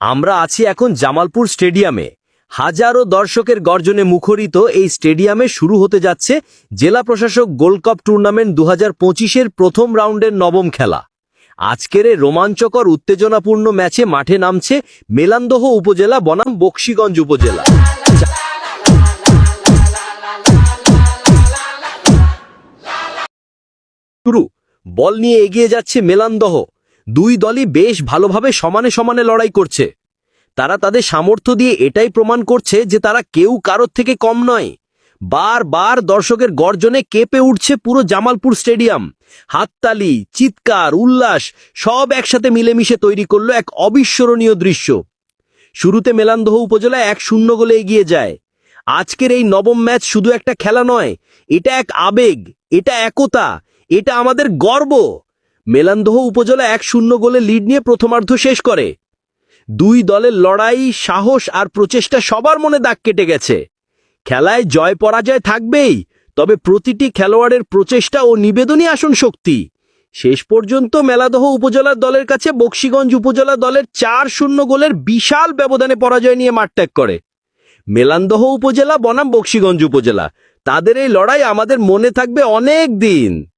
আমরা আছি এখন জামালপুর স্টেডিয়ামে। হাজারো দর্শকের গর্জনে মুখরিত এই স্টেডিয়ামে শুরু হতে যাচ্ছে জেলা প্রশাসক গোল্ড কাপ টুর্নামেন্ট দু হাজার প্রথম রাউন্ডের নবম খেলা। আজকের রোমাঞ্চকর, উত্তেজনাপূর্ণ ম্যাচে মাঠে নামছে মেলান্দহ উপজেলা, বনাম বক্সিগঞ্জ উপজেলা। শুরু। বল নিয়ে এগিয়ে যাচ্ছে মেলান্দহ। দুই দলই বেশ ভালোভাবে সমানে সমানে লড়াই করছে। তারা তাদের সামর্থ্য দিয়ে এটাই প্রমাণ করছে যে তারা কেউ কারোর থেকে কম নয়। বারবার দর্শকের গর্জনে কেঁপে উঠছে পুরো জামালপুর স্টেডিয়াম। হাততালি, চিৎকার, উল্লাস, সব একসাথে মিলেমিশে তৈরি করল এক অবিস্মরণীয় দৃশ্য। শুরুতে মেলান্দহ উপজেলা এক শূন্য গোলে এগিয়ে যায়। আজকের এই নবম ম্যাচ শুধু একটা খেলা নয়, এটা এক আবেগ, এটা একতা, এটা আমাদের গর্ব। মেলান্দহ উপজেলা এক শূন্য গোলে লিড নিয়ে প্রথমার্ধ শেষ করে। দুই দলের লড়াই, সাহস আর প্রচেষ্টা সবার মনে দাগ কেটে গেছে। খেলায় জয় পরাজয় থাকবেই, তবে প্রতিটি খেলোয়াড়ের প্রচেষ্টা ও নিবেদনই আসন শক্তি। শেষ পর্যন্ত মেলাদহ উপজেলার দলের কাছে বক্সিগঞ্জ উপজেলা দলের চার শূন্য গোলের বিশাল ব্যবধানে পরাজয় নিয়ে মাঠ ত্যাগ করে। মেলান্দহ উপজেলা, বনাম বক্সিগঞ্জ উপজেলা। তাদের এই লড়াই আমাদের মনে থাকবে অনেক দিন।